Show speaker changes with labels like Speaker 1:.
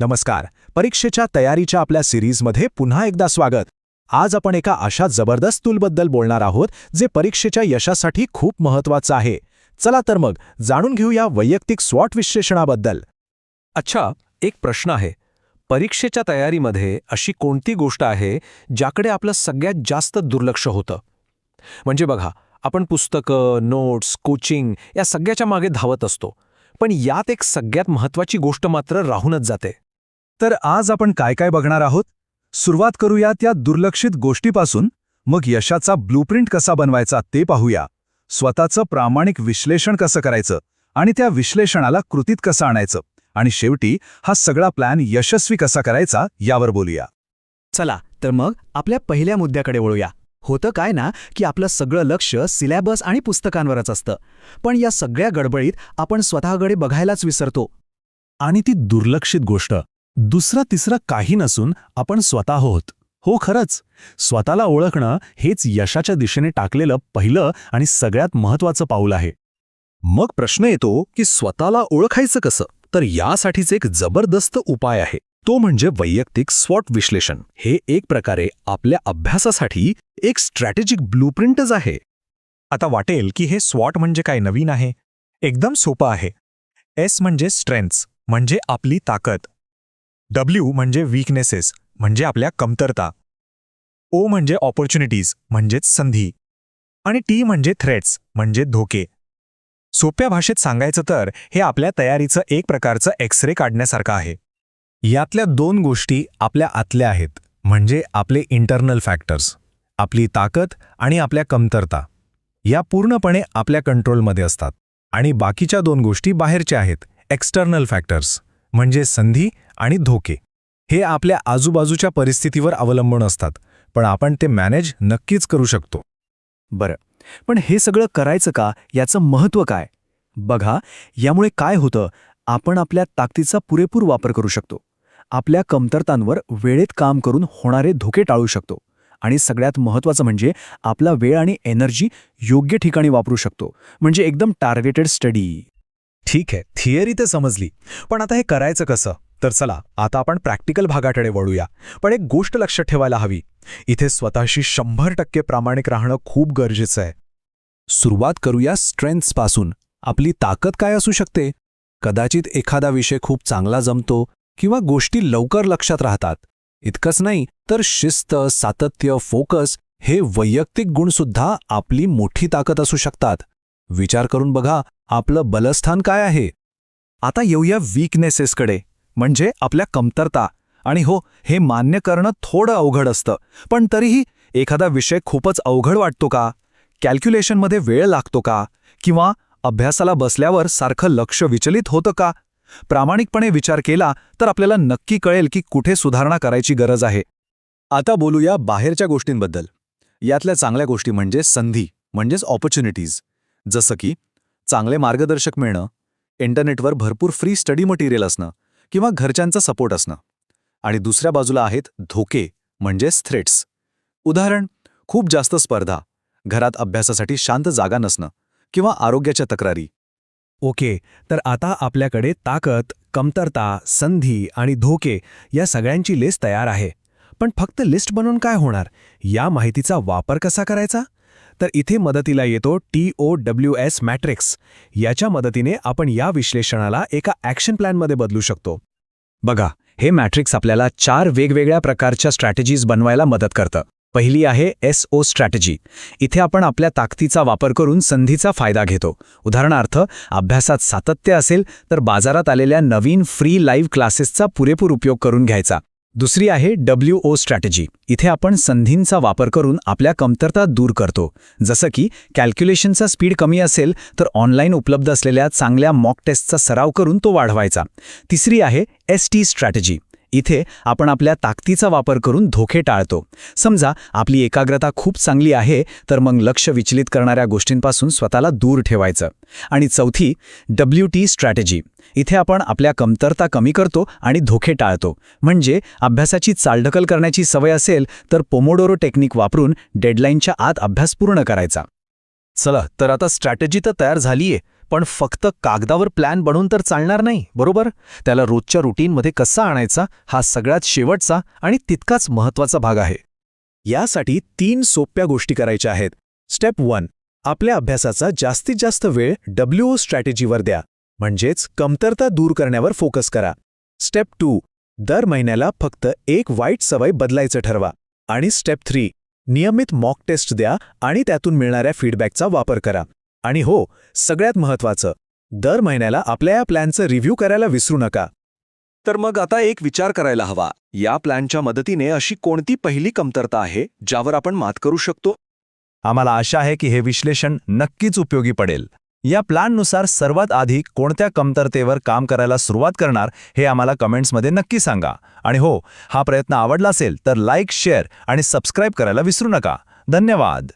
Speaker 1: नमस्कार. परीक्षेच्या तयारीच्या आपल्या सिरीजमध्ये पुन्हा एकदा स्वागत. आज आपण एका अशा जबरदस्त टूलबद्दल बोलणार आहोत जे परीक्षेच्या यशासाठी खूप महत्वाचं आहे. चला तर मग जाणून घेऊया वैयक्तिक स्वॉट विश्लेषणाबद्दल.
Speaker 2: अच्छा एक प्रश्न आहे. परीक्षेच्या तयारीमध्ये अशी कोणती गोष्ट आहे ज्याकडे आपलं सगळ्यात जास्त दुर्लक्ष होतं? म्हणजे बघा आपण पुस्तकं नोट्स कोचिंग या सगळ्याच्या मागे धावत असतो. पण यात एक सगळ्यात महत्वाची गोष्ट मात्र राहूनच जाते.
Speaker 1: तर आज आपण काय काय बघणार आहोत? सुरुवात करूया त्या दुर्लक्षित गोष्टीपासून. मग यशाचा ब्लूप्रिंट कसा बनवायचा ते पाहूया. स्वतःचं प्रामाणिक विश्लेषण कसं करायचं? आणि त्या विश्लेषणाला कृतीत कसं आणायचं? आणि शेवटी हा सगळा प्लॅन यशस्वी कसा करायचा यावर बोलूया.
Speaker 3: चला तर मग आपल्या पहिल्या मुद्द्याकडे वळूया. होतं काय ना की आपलं सगळं लक्ष सिलॅबस आणि पुस्तकांवरच असतं. पण या सगळ्या गडबडीत आपण स्वतःकडे बघायलाच विसरतो.
Speaker 4: आणि ती दुर्लक्षित गोष्ट दुसरं तिसरं काही नसून आपण स्वतः आहोत. हो खरंच. स्वतःला ओळखणं हेच यशाच्या दिशेने टाकलेलं पहिलं आणि सगळ्यात महत्वाचं पाऊल आहे.
Speaker 1: मग प्रश्न येतो की स्वतःला ओळखायचं कसं? तर यासाठीच एक जबरदस्त उपाय आहे. तो म्हणजे वैयक्तिक स्वॉट विश्लेषण. हे एक प्रकारे आपल्या अभ्यासासाठी एक स्ट्रॅटेजिक ब्लूप्रिंटच आहे. आता वाटेल की हे स्वॉट म्हणजे काय नवीन आहे? एकदम सोपं आहे. एस म्हणजे स्ट्रेंथ्स म्हणजे आपली ताकद. डब्ल्यू म्हणजे वीकनेसेस म्हणजे आपल्या कमतरता. ओ म्हणजे ऑपॉर्च्युनिटीज म्हणजेच संधी. आणि टी म्हणजे थ्रेट्स म्हणजे धोके. सोप्या भाषेत सांगायचं तर हे आपल्या तयारीचं एक प्रकारचं एक्स रे काढण्यासारखं आहे. यातल्या दोन गोष्टी आपल्या आतल्या आहेत म्हणजे आपले इंटरनल फॅक्टर्स आपली ताकद आणि आपल्या कमतरता. या पूर्णपणे आपल्या कंट्रोलमध्ये असतात. आणि बाकीच्या दोन गोष्टी बाहेरच्या आहेत एक्स्टर्नल फॅक्टर्स म्हणजे संधी आणि धोके. हे आपल्या आजूबाजूच्या परिस्थितीवर अवलंबून असतात पण आपण ते मॅनेज नक्कीच करू शकतो.
Speaker 3: बरं पण हे सगळं करायचं का? याचं महत्त्व काय? बघा यामुळे काय होतं? आपण आपल्या ताकदीचा पुरेपूर वापर करू शकतो. आपल्या कमतरतांवर वेळेत काम करून होणारे धोके टाळू शकतो. आणि सगळ्यात महत्त्वाचं म्हणजे आपला वेळ आणि एनर्जी योग्य ठिकाणी वापरू शकतो. म्हणजे एकदम टार्गेटेड स्टडी.
Speaker 1: ठीक आहे थिअरी तर समजली. पण आता हे करायचं कसं? तर चला आता आपण प्रॅक्टिकल भागाकडे वळूया. पण एक गोष्ट लक्षात ठेवायला हवी. इथे स्वतःशी शंभर टक्के प्रामाणिक राहणं खूप गरजेचं आहे. सुरुवात करूया स्ट्रेंथ्सपासून आपली ताकद काय असू शकते? कदाचित एखादा विषय खूप चांगला जमतो किंवा गोष्टी लवकर लक्षात राहतात. इतकंच नाही तर शिस्त सातत्य फोकस हे वैयक्तिक गुणसुद्धा आपली मोठी ताकद असू शकतात. विचार करून बघा आपलं बलस्थान काय आहे? आता येऊया वीकनेसेसकडे म्हणजे आपल्या कमतरता. आणि हो हे मान्य करणं थोडं अवघड असतं. पण तरीही एखादा विषय खूपच अवघड वाटतो का? कॅल्क्युलेशनमध्ये वेळ लागतो का? किंवा अभ्यासाला बसल्यावर सारखं लक्ष विचलित होतं का? प्रामाणिकपणे विचार केला तर आपल्याला नक्की कळेल की कुठे सुधारणा करायची गरज आहे. आता बोलूया बाहेरच्या गोष्टींबद्दल. यातल्या चांगल्या गोष्टी म्हणजे संधी म्हणजेच ऑपॉर्च्युनिटीज जसं की चांगले मार्गदर्शक मिळणं इंटरनेटवर भरपूर फ्री स्टडी मटेरियल असणं. किंवा घरच्यांचा सपोर्ट असणं. आणि दुसऱ्या बाजूला आहेत धोके म्हणजेच थ्रेट्स उदाहरण खूप जास्त स्पर्धा घरात अभ्यासासाठी शांत जागा नसणं किंवा आरोग्याच्या तक्रारी.
Speaker 4: ओके तर आता आपल्याकडे ताकद कमतरता संधी आणि धोके या सगळ्यांची लिस्ट तयार आहे. पण फक्त लिस्ट बनवून काय होणार? या माहितीचा वापर कसा करायचा? तर इथे मदतीला येतो T O W S matrix. याच्या मदतीने आपण या विश्लेषणाला एका ॲक्शन प्लॅनमध्ये बदलू शकतो.
Speaker 1: बघा हे मॅट्रिक्स आपल्याला चार वेगवेगळ्या प्रकारच्या स्ट्रॅटेजीज बनवायला मदत करतं. पहिली आहे एस ओ स्ट्रॅटेजी. इथे आपण आपल्या ताकदीचा वापर करून संधीचा फायदा घेतो. उदाहरणार्थ अभ्यासात सातत्य असेल तर बाजारात आलेल्या नवीन फ्री लाईव्ह क्लासेसचा पुरेपूर उपयोग करून घ्यायचा. दुसरी आहे डब्ल्यू ओ स्ट्रॅटेजी इथे आपण संधींचा वापर करून आपल्या कमतरता दूर करतो. जसं की कॅल्क्युलेशनचा स्पीड कमी असेल तर ऑनलाईन उपलब्ध असलेल्या चांगल्या मॉक टेस्टचा सराव करून तो वाढवायचा. तिसरी आहे एस टी स्ट्रॅटेजी इथे आपण आपल्या ताकदीचा वापर करून धोके टाळतो. समजा आपली एकाग्रता खूप चांगली आहे तर मग लक्ष विचलित करणाऱ्या गोष्टींपासून स्वतःला दूर ठेवायचं. आणि चौथी डब्ल्यू टी स्ट्रॅटेजी इथे आपण आपल्या कमतरता कमी करतो आणि धोके टाळतो. म्हणजे अभ्यासाची चालढकल करण्याची सवय असेल तर पोमोडोरो टेक्निक वापरून डेडलाईनच्या आत अभ्यास पूर्ण करायचा. चला तर आता स्ट्रॅटेजी तर तयार झालीये. पण फक्त कागदावर प्लॅन बनवून तर चालणार नाही बरोबर? त्याला रोजच्या रुटीनमध्ये कसा आणायचा हा सगळ्यात शेवटचा आणि तितकाच महत्त्वाचा भाग आहे.
Speaker 3: यासाठी तीन सोप्या गोष्टी करायच्या आहेत. स्टेप वन आपल्या अभ्यासाचा जास्तीत जास्त वेळ डब्ल्यूओ स्ट्रॅटेजीवर द्या. म्हणजेच कमतरता दूर करण्यावर फोकस करा. स्टेप टू दर महिन्याला फक्त एक वाईट सवय बदलायचं ठरवा. आणि स्टेप थ्री नियमित मॉक टेस्ट द्या आणि त्यातून मिळणाऱ्या फीडबॅकचा वापर करा. आणि हो सगळ्यात महत्त्वाचं दर महिन्याला आपल्या या प्लॅनचं रिव्ह्यू करायला विसरू नका.
Speaker 2: तर मग आता एक विचार करायला हवा या प्लॅनच्या मदतीने अशी कोणती पहिली कमतरता आहे ज्यावर आपण मात करू शकतो?
Speaker 3: आम्हाला आशा आहे की हे विश्लेषण नक्कीच उपयोगी पडेल. या प्लॅननुसार सर्वात आधी कोणत्या कमतरतेवर काम करायला सुरुवात करणार हे आम्हाला कमेंट्समध्ये नक्की सांगा. आणि हो हा प्रयत्न आवडला असेल तर लाईक शेअर आणि सबस्क्राईब करायला विसरू नका. धन्यवाद!